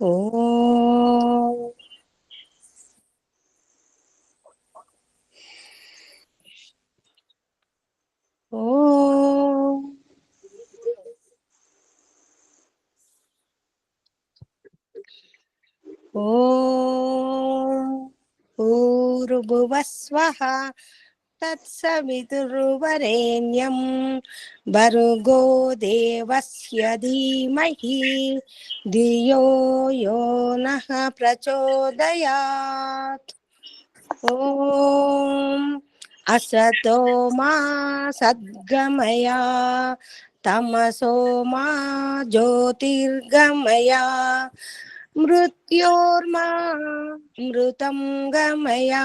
ఓ ఓ ఓం భూర్భువస్వః తత్సవితుర్వరేణ్యం భర్గో దేవస్య ధీమహి ధియో యో నః ప్రచోదయాత్ ఓం అసతో మా సద్గమయా తమసో మా జ్యోతిర్గమయా మృత్యోర్మా మృతం గమయా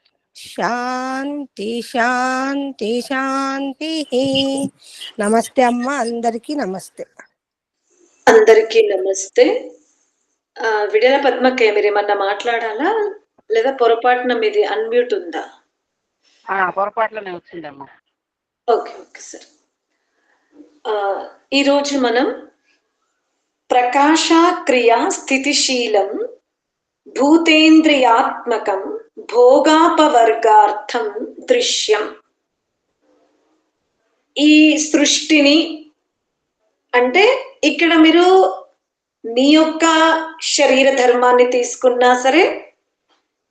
శాంతి శాంతి శాంతి. నమస్తే అమ్మ అందరికీ నమస్తే. అందరికీ నమస్తే. విడల పద్మకే మీరు ఏమన్నా మాట్లాడాలా? లేదా పొరపాటున మీది అన్మ్యూట్ ఉందా? ఆ పొరపాట్లోనే వచ్చిందమ్మా. Okay okay sir. ఆ, ఈరోజు మనం ప్రకాశ క్రియా స్థితిశీలం భూతేంద్రియాత్మకం భోగాపవర్గార్థం దృశ్యం. ఈ సృష్టిని అంటే ఇక్కడ మీరు మీ యొక్క శరీర ధర్మాన్ని తీసుకున్నా సరే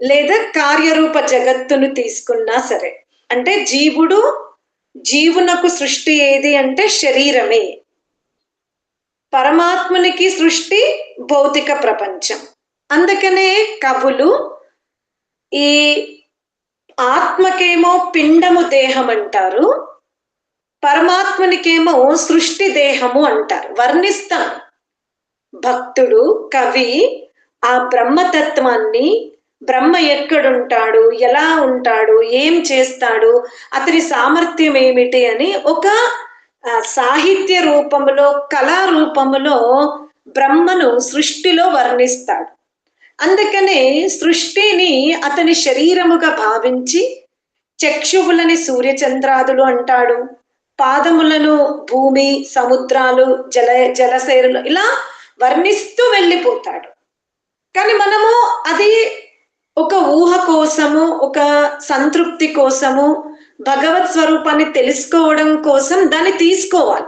లేదా కార్యరూప జగత్తును తీసుకున్నా సరే. అంటే జీవుడు జీవునకు సృష్టి ఏది అంటే శరీరమే. పరమాత్మునికి సృష్టి భౌతిక ప్రపంచం. అందుకనే కవులు ఈ ఆత్మకేమో పిండము దేహం అంటారు పరమాత్మునికేమో సృష్టి దేహము అంటారు వర్ణిస్తాను భక్తుడు కవి ఆ బ్రహ్మతత్వాన్ని బ్రహ్మ ఎక్కడుంటాడు ఎలా ఉంటాడు ఏం చేస్తాడు అతని సామర్థ్యం ఏమిటి అని ఒక సాహిత్య రూపములో కళా రూపములో బ్రహ్మను సృష్టిలో వర్ణిస్తాడు. అందుకనే సృష్టిని అతని శరీరముగా భావించి చక్షువులని సూర్యచంద్రాదులు అంటాడు. పాదములను భూమి సముద్రాలు జల జలశైరులు ఇలా వర్ణిస్తూ వెళ్ళిపోతాడు. కానీ మనము అది ఒక ఊహ కోసము ఒక సంతృప్తి కోసము భగవత్ స్వరూపాన్ని తెలుసుకోవడం కోసం దాన్ని తీసుకోవాలి.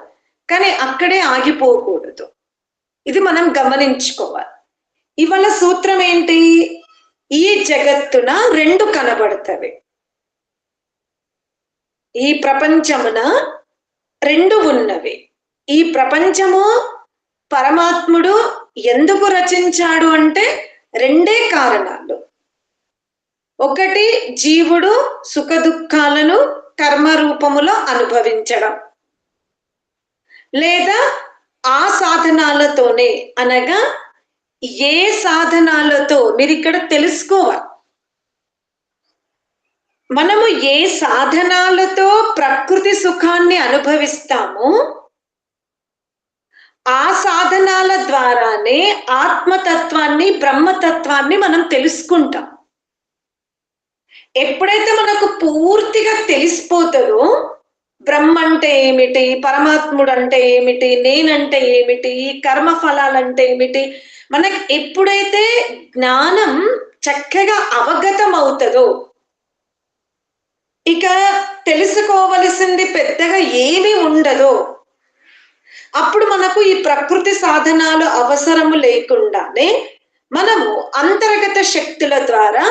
కానీ అక్కడే ఆగిపోకూడదు. ఇది మనం గమనించుకోవాలి. ఇవాళ సూత్రం ఏంటి ఈ జగత్తున రెండు కనబడతవి. ఈ ప్రపంచమున రెండు ఉన్నవి. ఈ ప్రపంచము పరమాత్ముడు ఎందుకు రచించాడు అంటే రెండే కారణాలు. ఒకటి జీవుడు సుఖ దుఃఖాలను కర్మ రూపములో అనుభవించడం. లేదా ఆ సాధనాలతోనే అనగా ఏ సాధనాలతో మీరు ఇక్కడ తెలుసుకోవాలి? మనము ఏ సాధనాలతో ప్రకృతి సుఖాన్ని అనుభవిస్తామో ఆ సాధనాల ద్వారానే ఆత్మతత్వాన్ని బ్రహ్మతత్వాన్ని మనం తెలుసుకుంటాం. ఎప్పుడైతే మనకు పూర్తిగా తెలిసిపోతుందో బ్రహ్మ అంటే ఏమిటి? పరమాత్ముడు అంటే ఏమిటి? నేనంటే ఏమిటి? కర్మ ఫలాలంటే ఏమిటి? మనకి ఎప్పుడైతే జ్ఞానం చక్కగా అవగతం అవుతుందో ఇక తెలుసుకోవలసింది పెద్దగా ఏమి ఉండదో అప్పుడు మనకు ఈ ప్రకృతి సాధనాలు అవసరము లేకుండానే మనము అంతర్గత శక్తుల ద్వారా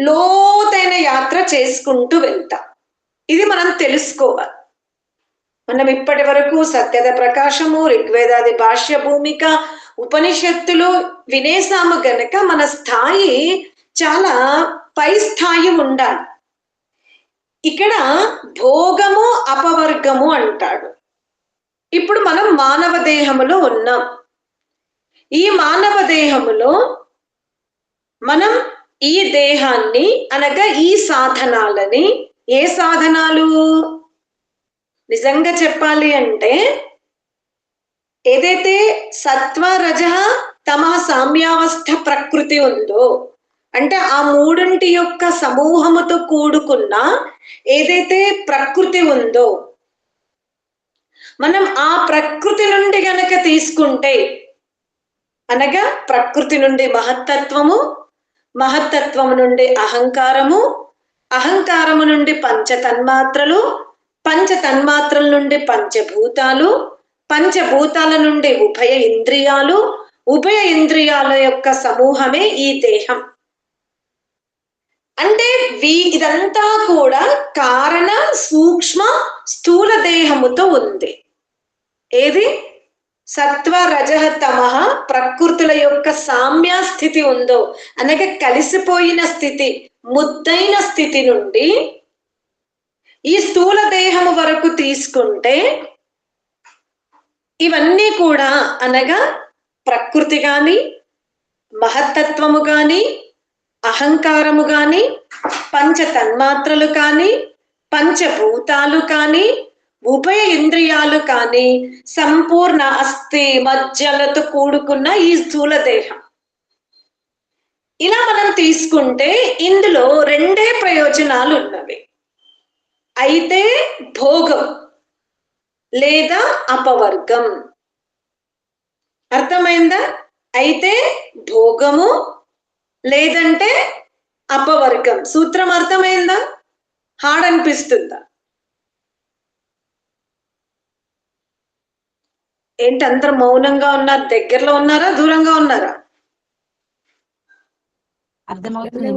లోతైన యాత్ర చేసుకుంటూ వెళ్తాం. ఇది మనం తెలుసుకోవాలి. మనం ఇప్పటి వరకు సత్యద ప్రకాశము ఋగ్వేదాది భాష్య భూమిక ఉపనిషత్తులు వినేసాము గనక మన స్థాయి చాలా పై స్థాయి ఉండాలి. ఇక్కడ భోగము అపవర్గము అంటాడు. ఇప్పుడు మనం మానవ దేహములో ఉన్నాం. ఈ మానవ దేహములో మనం ఈ దేహాన్ని అనగా ఈ సాధనాలని ఏ సాధనాలు? నిజంగా చెప్పాలి అంటే ఏదైతే సత్వ రజ తమ సామ్యావస్థ ప్రకృతి ఉందో అంటే ఆ మూడింటి యొక్క సమూహముతో కూడుకున్న ఏదైతే ప్రకృతి ఉందో మనం ఆ ప్రకృతి నుండి గనక తీసుకుంటే అనగా ప్రకృతి నుండి మహత్తత్వము మహత్తత్వము నుండి అహంకారము అహంకారము నుండి పంచ తన్మాత్రలు పంచ తన్మాత్రల నుండి పంచభూతాలు పంచభూతాల నుండి ఉభయ ఇంద్రియాలు ఉభయ ఇంద్రియాల యొక్క సమూహమే ఈ దేహం. అంటే వీ ఇదంతా కూడా కారణ సూక్ష్మ స్థూల దేహముతో ఉంది. ఏది? సత్వ రజహ తమహ ప్రకృతుల యొక్క సామ్య స్థితి ఉందో అనగా కలిసిపోయిన స్థితి. ముద్దైన స్థితి నుండి ఈ స్థూల దేహము వరకు తీసుకుంటే ఇవన్నీ కూడా అనగా ప్రకృతి గాని మహత్తత్వము గాని అహంకారము గాని పంచ తన్మాత్రలు కానీ పంచభూతాలు కానీ ఉభయ ఇంద్రియాలు కానీ సంపూర్ణ అస్థి మజ్జలతో కూడుకున్న ఈ స్థూల దేహం. ఇలా మనం తీసుకుంటే ఇందులో రెండే ప్రయోజనాలు ఉన్నవి. అయితే భోగం లేదా అపవర్గం. అర్థమైందా? అయితే భోగము లేదంటే అపవర్గం. సూత్రం అర్థమైందా? హార్డ్ అనిపిస్తుందా? ఏంటి అందరు మౌనంగా ఉన్నారు? దగ్గరలో ఉన్నారా? దూరంగా ఉన్నారా? అర్థమవుతుంది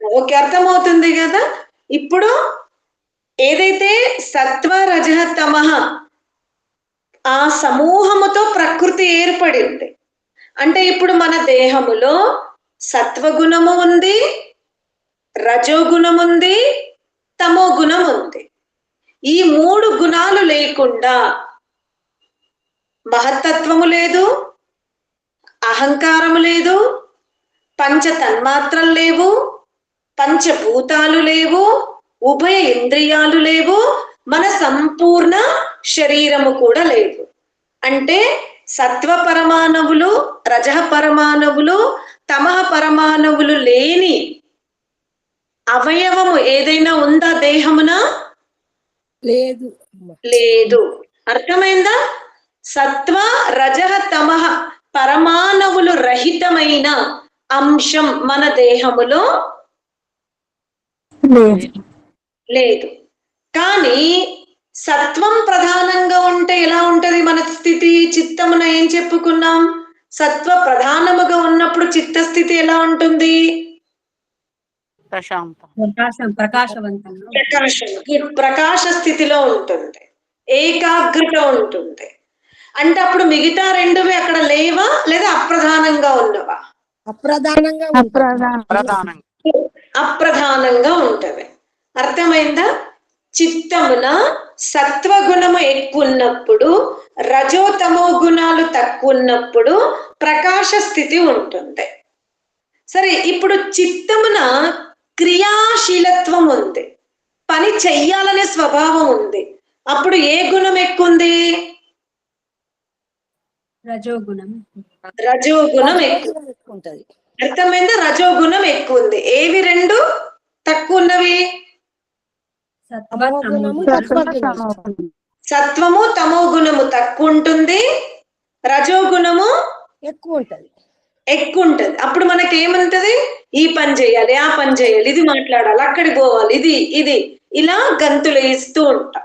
ఓకే అర్థమవుతుంది కదా? ఇప్పుడు ఏదైతే సత్వ రజ తమః ఆ సమూహముతో ప్రకృతి ఏర్పడింది. అంటే ఇప్పుడు మన దేహములో సత్వగుణము ఉంది రజోగుణం ఉంది తమో గుణం ఉంది. ఈ మూడు గుణాలు లేకుండా మహత్తత్వము లేదు అహంకారము లేదు పంచ తన్మాత్రలు లేవు పంచభూతాలు లేవు ఉభయ ఇంద్రియాలు లేవు మన సంపూర్ణ శరీరము కూడా లేవు. అంటే సత్వ పరమాణువులు రజ పరమాణువులు తమః పరమాణువులు లేని అవయవము ఏదైనా ఉందా దేహమున? లేదు లేదు. అర్థమైందా? సత్వ రజ తమః పరమాణువులు రహితమైన అంశం మన దేహములో లేదు. కానీ సత్వం ప్రధానంగా ఉంటే ఎలా ఉంటది మన స్థితి చిత్తమున ఏం చెప్పుకున్నాం? సత్వ ప్రధానముగా ఉన్నప్పుడు చిత్తస్థితి ఎలా ఉంటుంది? ప్రకాశ స్థితిలో ఉంటుంది. ఏకాగ్రత ఉంటుంది. అంటే అప్పుడు మిగతా రెండువి అక్కడ లేవా లేదా అప్రధానంగా ఉన్నవా? అప్రధానంగా అప్రధానంగా. ఉంటది. అర్థమైందా? చిత్తమున సత్వగుణము ఎక్కువ ఉన్నప్పుడు రజోతమో గుణాలు తక్కువ ఉన్నప్పుడు ప్రకాశ స్థితి ఉంటుంది. సరే ఇప్పుడు చిత్తమున క్రియాశీలత్వం ఉంది. పని చెయ్యాలనే స్వభావం ఉంది. అప్పుడు ఏ గుణం ఎక్కువ ఉంది రజోగుణం. రజోగుణం ఎక్కువ. ఉంటది. అర్థమైందా రజోగుణం ఎక్కువ ఉంది ఏవి రెండు? తక్కువ ఉన్నవి. సత్వము తమో గుణము తక్కువ ఉంటుంది రజోగుణము ఎక్కువ ఉంటది ఎక్కువ ఉంటది అప్పుడు మనకి ఏముంటది ఈ పని చేయాలి ఆ పని చేయాలి ఇది మాట్లాడాలి అక్కడికి పోవాలి ఇది ఇది. ఇలా గంతులు వేస్తూ ఉంటాం.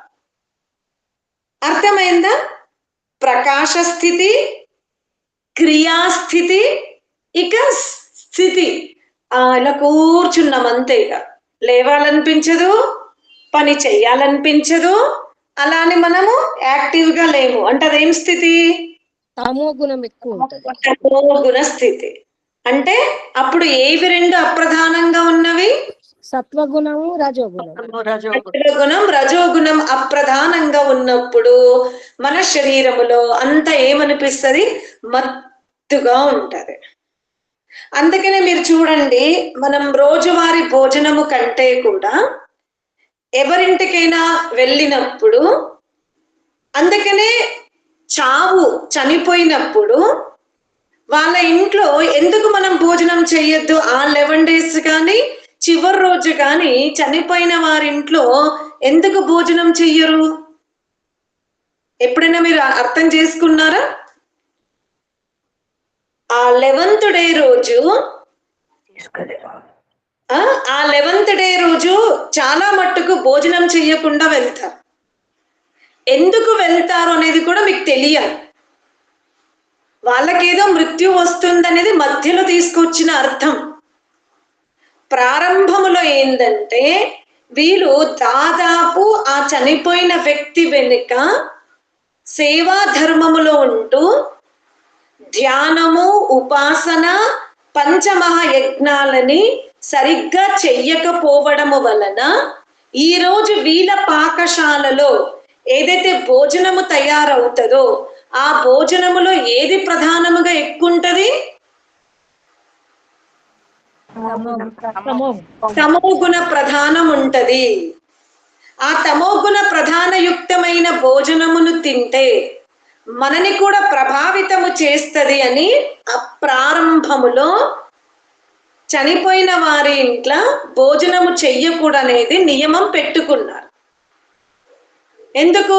అర్థమైందా? ప్రకాశ స్థితి క్రియాస్థితి ఇక స్థితి. ఆ ఇలా కూర్చున్నాం అంతే ఇక. లేవాలనిపించదు పని చెయ్యాలనిపించదు అలానే మనము యాక్టివ్గా లేము. అంటే అదేం స్థితి? తమో గుణం ఎక్కువ తమో గుణ స్థితి. అంటే అప్పుడు ఏవి రెండు అప్రధానంగా ఉన్నవి? సత్వగుణము రజోగుణం గుణం రజోగుణం అప్రధానంగా ఉన్నప్పుడు మన శరీరములో అంత ఏమనిపిస్తది? మత్తుగా ఉంటది. అందుకనే మీరు చూడండి మనం రోజువారి భోజనము కంటే కూడా ఎవరింటికైనా వెళ్ళినప్పుడు అందుకనే చావు చనిపోయినప్పుడు వాళ్ళ ఇంట్లో ఎందుకు మనం భోజనం చేయొద్దు? ఆ లెవెన్ డేస్ కానీ చివరి రోజు కానీ చనిపోయిన వారింట్లో ఎందుకు భోజనం చెయ్యరు? ఎప్పుడైనా మీరు అర్థం చేసుకున్నారా? లెవెన్త్ డే రోజు ఆ, ఆ లెవెన్త్ డే రోజు చాలా మట్టుకు భోజనం చెయ్యకుండా వెళ్తారు. ఎందుకు వెళ్తారు అనేది కూడా మీకు తెలియాలి. వాళ్ళకేదో మృత్యు వస్తుందనేది మధ్యలో తీసుకొచ్చిన అర్థం. ప్రారంభములో ఏంటంటే వీళ్ళు దాదాపు ఆ చనిపోయిన వ్యక్తి వెనుక సేవా ధర్మములో ఉంటూ ధ్యానము ఉపాసన పంచమహాయజ్ఞాలని సరిగ్గా చెయ్యకపోవడము వలన ఈ రోజు వీళ్ళ పాకశాలలో ఏదైతే భోజనము తయారవుతుందో ఆ భోజనములో ఏది ప్రధానముగా ఎక్కువ ఉంటది తమోగుణ. ప్రధానం ఉంటది ఆ తమోగుణ ప్రధానయుక్తమైన భోజనమును తింటే మనని కూడా ప్రభావితము చేస్తది అని ఆ ప్రారంభములో చనిపోయిన వారి ఇంట్లో భోజనము చెయ్యకూడనేది నియమం పెట్టుకున్నారు. ఎందుకు?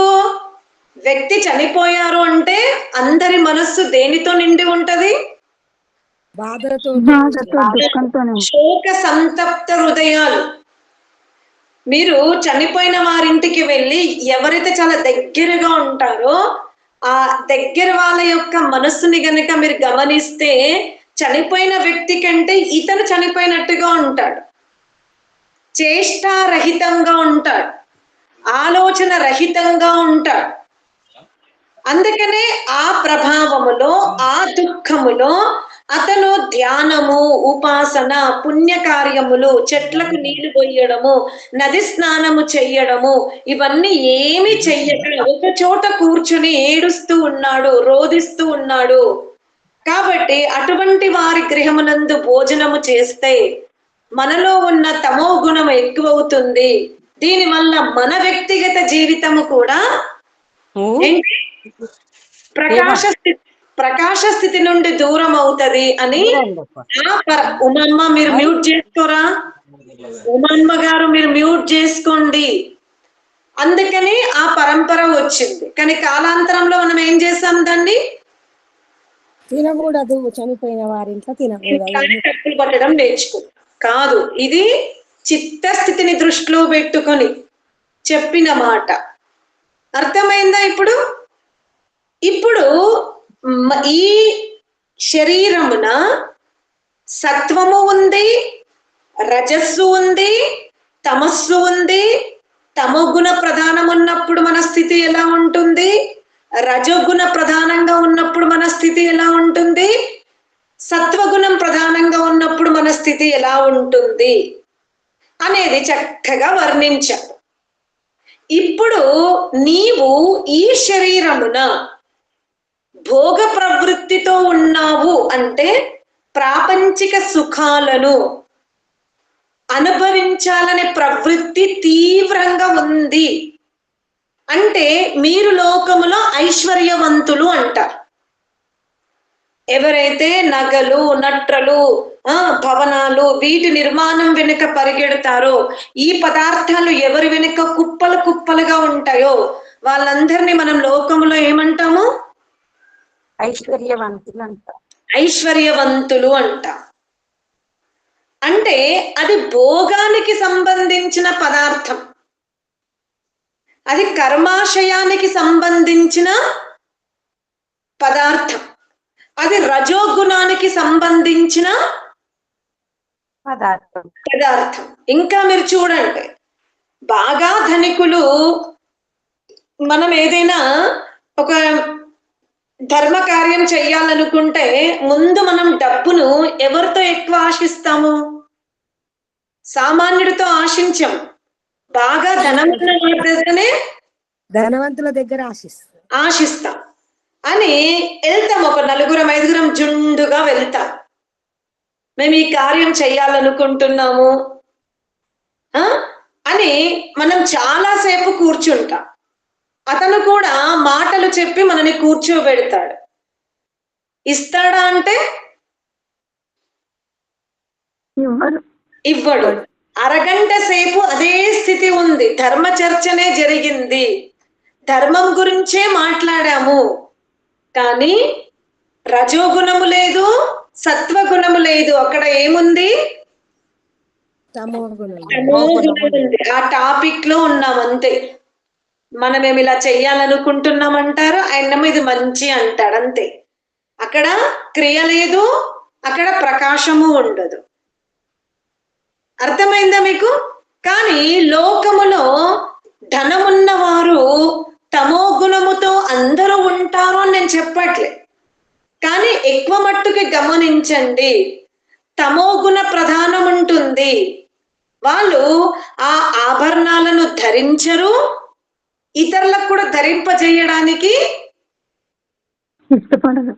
వ్యక్తి చనిపోయారు అంటే అందరి మనస్సు దేనితో నిండి ఉంటది? శోక సంతప్త హృదయాలు. మీరు చనిపోయిన వారింటికి వెళ్ళి ఎవరైతే చాలా దగ్గరగా ఉంటారో ఆ దగ్గర వాళ్ళ యొక్క మనస్సుని గనక మీరు గమనిస్తే చనిపోయిన వ్యక్తి కంటే ఇతను చనిపోయినట్టుగా ఉంటాడు. చేష్టారహితంగా ఉంటాడు. ఆలోచన రహితంగా ఉంటాడు. అందుకనే ఆ ప్రభావములో ఆ దుఃఖములో అతను ధ్యానము ఉపాసన పుణ్యకార్యములు చెట్లకు నీళ్ళు పోయడము నది స్నానము చెయ్యడము ఇవన్నీ ఏమి చెయ్యక ఒక చోట కూర్చుని ఏడుస్తూ ఉన్నాడు రోదిస్తూ ఉన్నాడు. కాబట్టి అటువంటి వారి గృహమునందు భోజనము చేస్తే మనలో ఉన్న తమో గుణం ఎక్కువవుతుంది. దీని వల్ల మన వ్యక్తిగత జీవితము కూడా ప్రకాశ స్థితి ప్రకాశ స్థితి నుండి దూరం అవుతది అని ఆ పర- ఉమమ్మ మీరు మ్యూట్ చేసుకోరా? ఉమమ్మ గారు మీరు మ్యూట్ చేసుకోండి. అందుకని ఆ పరంపర వచ్చింది. కానీ కాలాంతరంలో మనం ఏం చేసాం దాన్ని? తినకూడదు. చనిపోయిన వారింట్లో తినకూడదు. పట్టడం నేర్చుకున్నాం. కాదు ఇది చిత్తస్థితిని దృష్టిలో పెట్టుకొని చెప్పిన మాట. అర్థమైందా ఇప్పుడు? ఇప్పుడు ఈ శరీరమున సత్వము ఉంది రజస్సు ఉంది తమస్సు ఉంది. తమోగుణ ప్రధానం ఉన్నప్పుడు మన స్థితి ఎలా ఉంటుంది? రజోగుణ ప్రధానంగా ఉన్నప్పుడు మన స్థితి ఎలా ఉంటుంది? సత్వగుణం ప్రధానంగా ఉన్నప్పుడు మన స్థితి ఎలా ఉంటుంది అనేది చక్కగా వర్ణించారు. ఇప్పుడు నీవు ఈ శరీరమున భోగ ప్రవృత్తితో ఉన్నావు అంటే ప్రాపంచిక సుఖాలను అనుభవించాలనే ప్రవృత్తి తీవ్రంగా ఉంది. అంటే మీరు లోకములో ఐశ్వర్యవంతులు అంటారు ఎవరైతే నగలు నట్రలు ఆ భవనాలు వీటి నిర్మాణం వెనుక పరిగెడతారో ఈ పదార్థాలు ఎవరి వెనుక కుప్పలు కుప్పలుగా ఉంటాయో వాళ్ళందరినీ మనం లోకములో ఏమంటాము? ఐశ్వర్యవంతులు అంట ఐశ్వర్యవంతులు అంటాం. అంటే అది భోగానికి సంబంధించిన పదార్థం. అది కర్మాశయానికి సంబంధించిన పదార్థం. అది రజోగుణానికి సంబంధించిన పదార్థం. పదార్థం. ఇంకా మీరు చూడండి. బాగా ధనికులు మనం ఏదైనా ఒక ధర్మ కార్యం చెయ్యాలనుకుంటే ముందు మనం డబ్బును ఎవరితో ఎక్కువ ఆశిస్తాము? సామాన్యుడితో ఆశించం. బాగా ధనం ఉన్న వాడి దగ్గరనే ధనవంతుల దగ్గర ఆశిస్తారు ఆశిస్తాం. అని వెళ్తాం. ఒక నలుగురం ఐదుగురం జుండుగా వెళ్తాం. మేము ఈ కార్యం చేయాలనుకుంటున్నాము ఆ? అని మనం చాలాసేపు కూర్చుంటాం. అతను కూడా మాటలు చెప్పి మనని కూర్చోబెడతాడు. ఇస్తాడా అంటే? ఇవ్వడు. అరగంట సేపు అదే స్థితి ఉంది. ధర్మ చర్చనే జరిగింది. ధర్మం గురించే మాట్లాడాము. కానీ రజోగుణము లేదు సత్వగుణము లేదు. అక్కడ ఏముంది. ఆ టాపిక్లో ఉన్నాం అంతే. మనం ఏమి ఇలా చెయ్యాలనుకుంటున్నామంటారు? ఆయనేమో ఇది మంచి అంటాడు అంతే. అక్కడ క్రియ లేదు అక్కడ ప్రకాశము ఉండదు. అర్థమైందా మీకు? కానీ లోకములో ధనమున్నవారు తమో గుణముతో అందరూ ఉంటారు అని నేను చెప్పట్లే. కానీ ఎక్కువ మట్టుకి గమనించండి తమో గుణ ప్రధానం ఉంటుంది వాళ్ళు ఆ ఆభరణాలను ధరించరు ఇతరులకు కూడా ధరింపజేయడానికి ఇష్టపడరు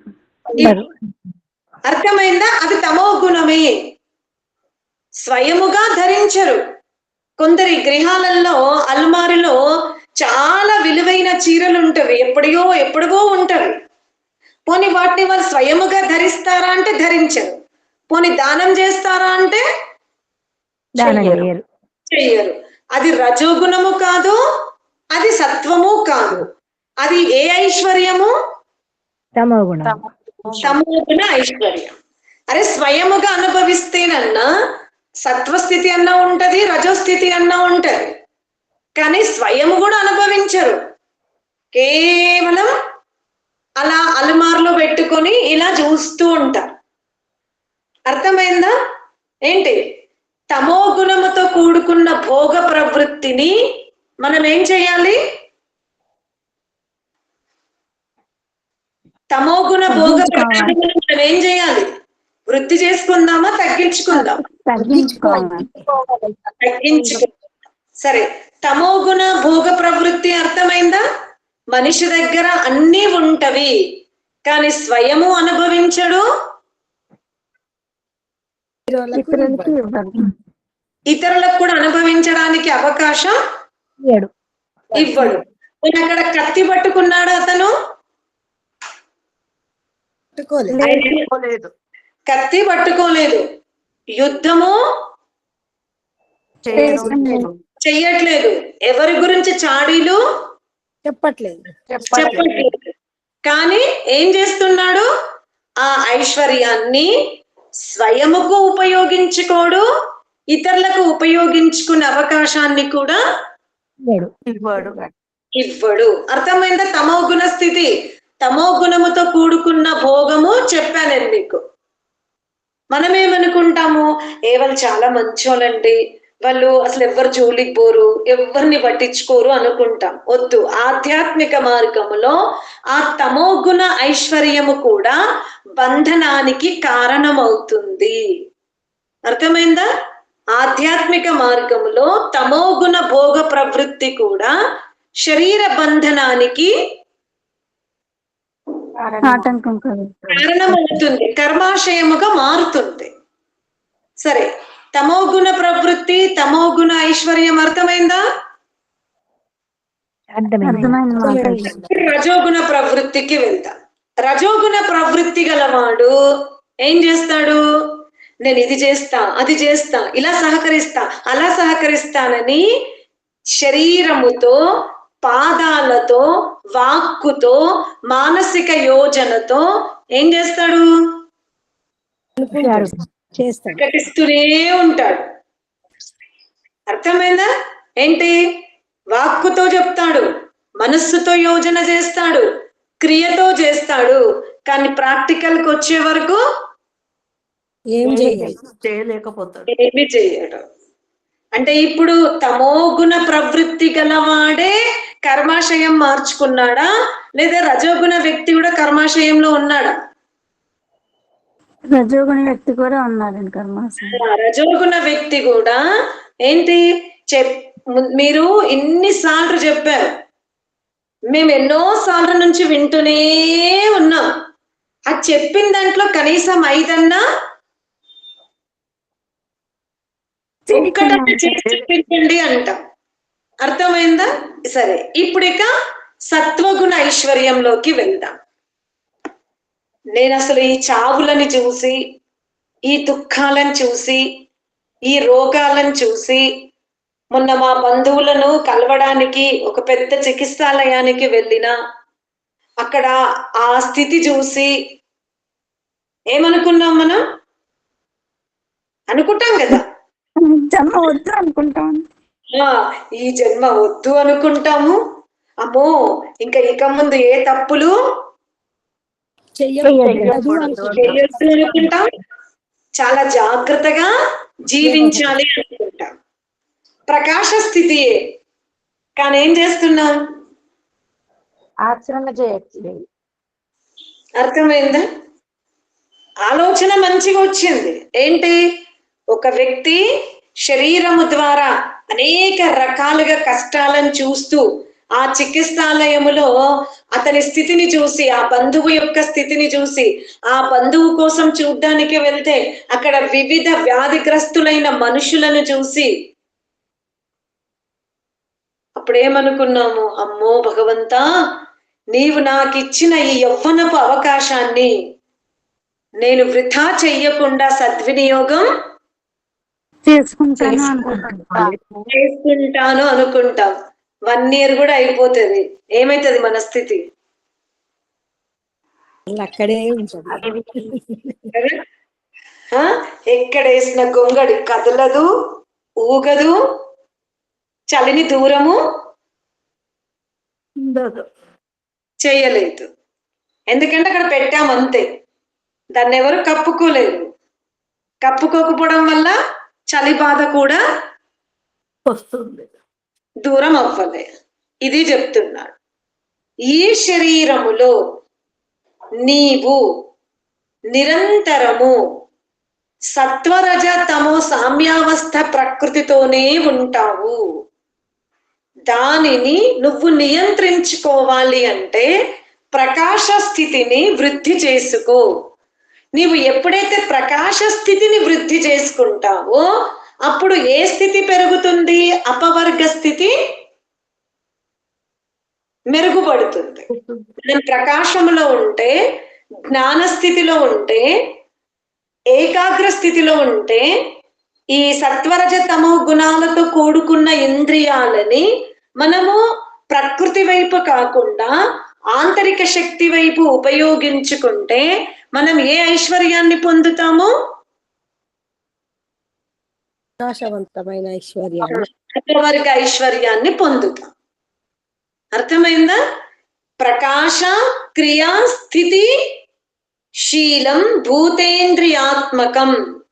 అర్థమైందా? అది తమో గుణమే. స్వయముగా ధరించరు. కొందరి గృహాలలో అల్మారిలో చాలా విలువైన చీరలు ఉంటవి. ఎప్పుడో ఎప్పుడో ఉంటవి. పోని వాటిని వారు స్వయముగా ధరిస్తారా అంటే ధరించరు. పోని దానం చేస్తారా అంటే చెయ్యరు. అది రజోగుణము కాదు అది సత్వము కాదు. అది ఏ ఐశ్వర్యము? తమో గుణం సమూహన ఐశ్వర్యం. అరే స్వయముగా అనుభవిస్తేనన్నా సత్వస్థితి అన్నా ఉంటది రజోస్థితి అన్నా ఉంటది. కానీ స్వయము కూడా అనుభవించరు. కేవలం అలా అలమార్లో పెట్టుకొని ఇలా చూస్తూ ఉంటారు. అర్థమైందా? ఏంటి? తమో గుణముతో కూడుకున్న భోగ ప్రవృత్తిని మనం ఏం చేయాలి? తమో గుణ భోగ మనం ఏం చేయాలి? వృద్ధి చేసుకుందామా? తగ్గించుకుందాం తగ్గించుకోవాలి. తగ్గించుకుందాం సరే. తమో గుణ భోగ ప్రవృత్తి అర్థమైందా? మనిషి దగ్గర అన్నీ ఉంటవి కానీ స్వయము అనుభవించడు. ఇతరులకు కూడా అనుభవించడానికి అవకాశం ఏడు ఇవ్వడు. పోనీ అక్కడ కత్తి పట్టుకున్నాడు అతను. పట్టుకోలేదు. కత్తి పట్టుకోలేదు. యుద్ధము చెయ్యట్లేదు. ఎవరి గురించి చాడీలు? చెప్పట్లేదు. చెప్పట్లేదు. కానీ ఏం చేస్తున్నాడు? ఆ ఐశ్వర్యాన్ని స్వయముకు ఉపయోగించుకోడు ఇతరులకు ఉపయోగించుకునే అవకాశాన్ని కూడా ఏడు ఇవ్వడు. ఇవ్వడు. అర్థమైందా? తమో గుణ స్థితి. తమో గుణముతో కూడుకున్న భోగము చెప్పానండి మీకు. మనం ఏమనుకుంటాము ఏ వాళ్ళు చాలా మంచోళ్ళండి. వాళ్ళు అసలు ఎవ్వరు జోలికి పోరు. ఎవరిని పట్టించుకోరు అనుకుంటాం. వద్దు. ఆధ్యాత్మిక మార్గములో ఆ తమో గుణ ఐశ్వర్యము కూడా బంధనానికి కారణమవుతుంది. అర్థమైందా? ఆధ్యాత్మిక మార్గములో తమోగుణ భోగ ప్రవృత్తి కూడా శరీర బంధనానికి కారణమవుతుంది. కర్మాశయముగా మారుతుంది. సరే తమోగుణ ప్రవృత్తి తమోగుణ ఐశ్వర్యం అర్థమైందా? రజోగుణ ప్రవృత్తికి వెళ్తాం రజోగుణ ప్రవృత్తి గలవాడు ఏం చేస్తాడు? నేను ఇది చేస్తా అది చేస్తా ఇలా సహకరిస్తా అలా సహకరిస్తానని శరీరముతో పాదాలతో వాక్కుతో మానసిక యోజనతో ఏం చేస్తాడు? ప్రకటిస్తూనే ఉంటాడు. అర్థమైందా? ఏంటి? వాక్కుతో చెప్తాడు మనస్సుతో యోజన చేస్తాడు క్రియతో చేస్తాడు కానీ ప్రాక్టికల్కి వచ్చే వరకు ఏం చేయాలి చేయలేకపోతాడు. ఏమి చేయడు అంటే ఇప్పుడు తమో గుణ ప్రవృత్తి గలవాడే కర్మాశయం మార్చుకున్నాడా? లేదా రజోగుణ వ్యక్తి కూడా కర్మాశయంలో ఉన్నాడా? రజోగుణ వ్యక్తి కూడా ఉన్నాడండి కర్మాసం ఆ రజోగుణ వ్యక్తి కూడా ఏంటి? చెప్ మీరు ఇన్నిసార్లు చెప్పారు. మేము ఎన్నో సార్లు నుంచి వింటూనే ఉన్నాం. అది చెప్పిన దాంట్లో కనీసం ఐదన్నా ఒక్కటన్నా చేసి చూపించండి అంటాం. అర్థమైందా? సరే ఇప్పుడు ఇక సత్వగుణ ఐశ్వర్యంలోకి వెళ్దాం. నేను అసలు ఈ చావులని చూసి ఈ దుఃఖాలను చూసి ఈ రోగాలను చూసి మొన్న మా బంధువులను కలవడానికి ఒక పెద్ద చికిత్సాలయానికి వెళ్ళిన అక్కడ ఆ స్థితి చూసి ఏమనుకున్నాం మనం? అనుకుంటాం కదా. జన్మ వద్దు అనుకుంటాం ఆ, ఈ జన్మ వద్దు అనుకుంటాము. అమ్మో ఇంకా ఇక ముందు ఏ తప్పులు? అనుకుంటాం. చాలా జాగ్రత్తగా జీవించాలి అనుకుంటాం. ప్రకాశ స్థితియే కానీ ఏం చేస్తున్నాం ఆచరణ చేయట్లేదు అర్థమైందా? ఆలోచన మంచిగా వచ్చింది. ఏంటి? ఒక వ్యక్తి శరీరము ద్వారా అనేక రకాలుగా కష్టాలను చూస్తూ ఆ చికిత్సాలయములో అతని స్థితిని చూసి ఆ బంధువు యొక్క స్థితిని చూసి ఆ బంధువు కోసం చూడ్డానికి వెళ్తే అక్కడ వివిధ వ్యాధిగ్రస్తులైన మనుషులను చూసి అప్పుడేమనుకున్నాము? అమ్మో భగవంతా నీవు నాకు ఇచ్చిన ఈ యవ్వనపు అవకాశాన్ని నేను వృధా చెయ్యకుండా సద్వినియోగం చేసుకుంటాను చేసుకుంటాను. అనుకుంటాం. వన్ ఇయర్ కూడా అయిపోతుంది. ఏమైతుంది మన స్థితి? అక్కడే? ఆ? ఎక్కడేసిన గొంగడి? కదలదు ఊగదు చలిని దూరము చేయలేదు. ఎందుకంటే అక్కడ పెట్టాం అంతే. దాన్ని ఎవరు కప్పుకోలేరు కప్పుకోకపోవడం వల్ల చలి బాధ కూడా వస్తుంది. దూరం అవ్వలే ఇది చెప్తున్నాడు. ఈ శరీరములో నీవు నిరంతరము సత్వరజ తమో సామ్యావస్థ ప్రకృతితోనే ఉంటావు. దానిని నువ్వు నియంత్రించుకోవాలి అంటే ప్రకాశ స్థితిని వృద్ధి చేసుకో. నీవు ఎప్పుడైతే ప్రకాశ స్థితిని వృద్ధి చేసుకుంటావో అప్పుడు ఏ స్థితి పెరుగుతుంది? అపవర్గ స్థితి మెరుగుపడుతుంది. మనం ప్రకాశములో ఉంటే జ్ఞాన స్థితిలో ఉంటే ఏకాగ్ర స్థితిలో ఉంటే ఈ సత్వరజ తమో గుణాలతో కూడుకున్న ఇంద్రియాలని మనము ప్రకృతి వైపు కాకుండా ఆంతరిక శక్తి వైపు ఉపయోగించుకుంటే మనం ఏ ఐశ్వర్యాన్ని పొందుతాము? నాశవంతమైన ఐశ్వర్యాన్ని. ఐశ్వర్యాన్ని పొందుతాం. అర్థమైందా? ప్రకాశ క్రియా స్థితి శీలం భూతేంద్రియాత్మకం.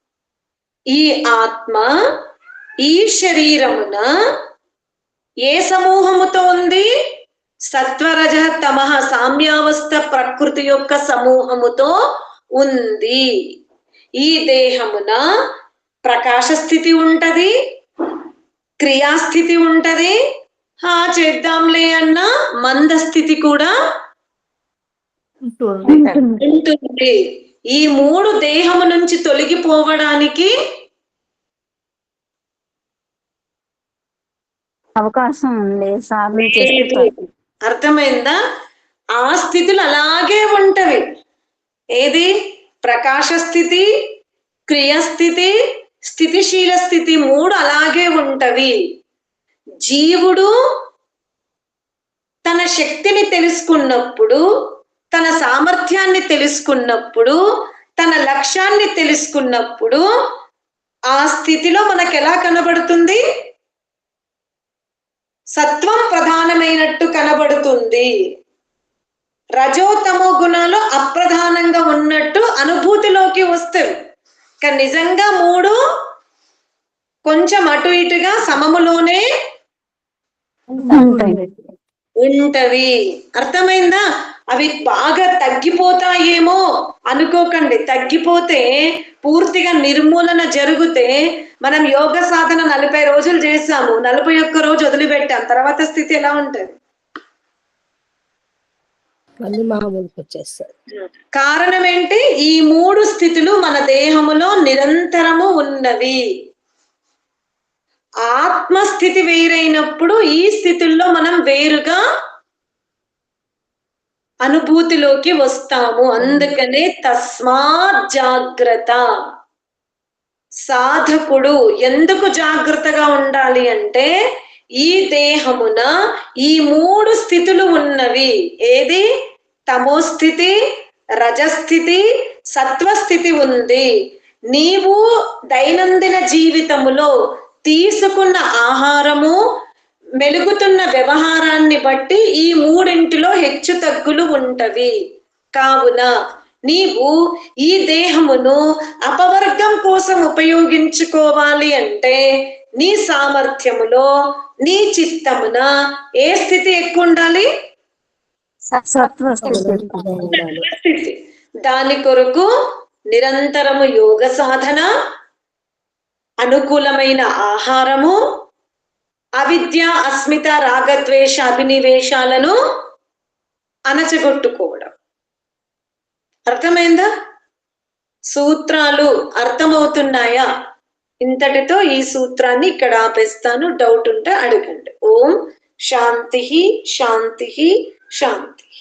ఈ ఆత్మ ఈ శరీరమున ఏ సమూహముతో ఉంది? సత్వరజ తమః సామ్యావస్థ ప్రకృతి యొక్క సమూహముతో ఉంది. ఈ దేహమున ప్రకాశ స్థితి ఉంటది క్రియాస్థితి ఉంటది. హా చేద్దాంలే అన్న మంద స్థితి కూడా ఉంటుంది. ఈ మూడు దేహము నుంచి తొలగిపోవడానికి అవకాశం ఉంది సాధన అర్థమైందా? ఆ స్థితులు అలాగే ఉంటవి. ఏది? ప్రకాశ స్థితి క్రియస్థితి స్థితిశీల స్థితి మూడు అలాగే ఉంటవి. జీవుడు తన శక్తిని తెలుసుకున్నప్పుడు తన సామర్థ్యాన్ని తెలుసుకున్నప్పుడు తన లక్ష్యాన్ని తెలుసుకున్నప్పుడు ఆ స్థితిలో మనకు ఎలా కనబడుతుంది? సత్వం ప్రధానమైనట్టు కనబడుతుంది. రజోతమో గుణాలు అప్రధానంగా ఉన్నట్టు అనుభూతిలోకి వస్తాయి. కానీ నిజంగా మూడు కొంచెం అటు ఇటుగా సమములోనే ఉంటవి అర్థమైందా? అవి బాగా తగ్గిపోతాయేమో అనుకోకండి. తగ్గిపోతే పూర్తిగా నిర్మూలన జరిగితే మనం యోగ సాధన నలభై రోజులు చేసాము నలభై ఒక్క రోజు వదిలిపెట్టాం. తర్వాత స్థితి ఎలా ఉంటది? మళ్ళీ మామూలుకి వచ్చేస్తారు కారణం ఏంటి? ఈ మూడు స్థితులు మన దేహములో నిరంతరము ఉన్నవి. ఆత్మస్థితి వేరైనప్పుడు ఈ స్థితుల్లో మనం వేరుగా అనుభూతిలోకి వస్తాము. అందుకనే తస్మాత్ జాగ్రత్త. సాధకుడు ఎందుకు జాగ్రత్తగా ఉండాలి అంటే ఈ దేహమున ఈ మూడు స్థితులు ఉన్నవి. ఏది? తమో స్థితి రజస్థితి సత్వస్థితి ఉంది. నీవు దైనందిన జీవితములో తీసుకున్న ఆహారము మెలుగుతున్న వ్యవహారాన్ని బట్టి ఈ మూడింటిలో హెచ్చు తగ్గులు ఉంటవి. కావున నీవు ఈ దేహమును అపవర్గం కోసం ఉపయోగించుకోవాలి అంటే నీ సామర్థ్యములో నీ చిత్తమున ఏ స్థితి ఎక్కువ ఉండాలి? స్థితి దాని కొరకు నిరంతరము యోగ సాధన అనుకూలమైన ఆహారము అవిద్య అస్మిత రాగద్వేష అభినివేశాలను అణచగొట్టుకోవడం అర్థమైందా? సూత్రాలు అర్థమవుతున్నాయా? ఇంతటితో ఈ సూత్రాన్ని ఇక్కడ ఆపేస్తాను. డౌట్ ఉంటే అడగండి. ఓం శాంతి శాంతి శాంతి.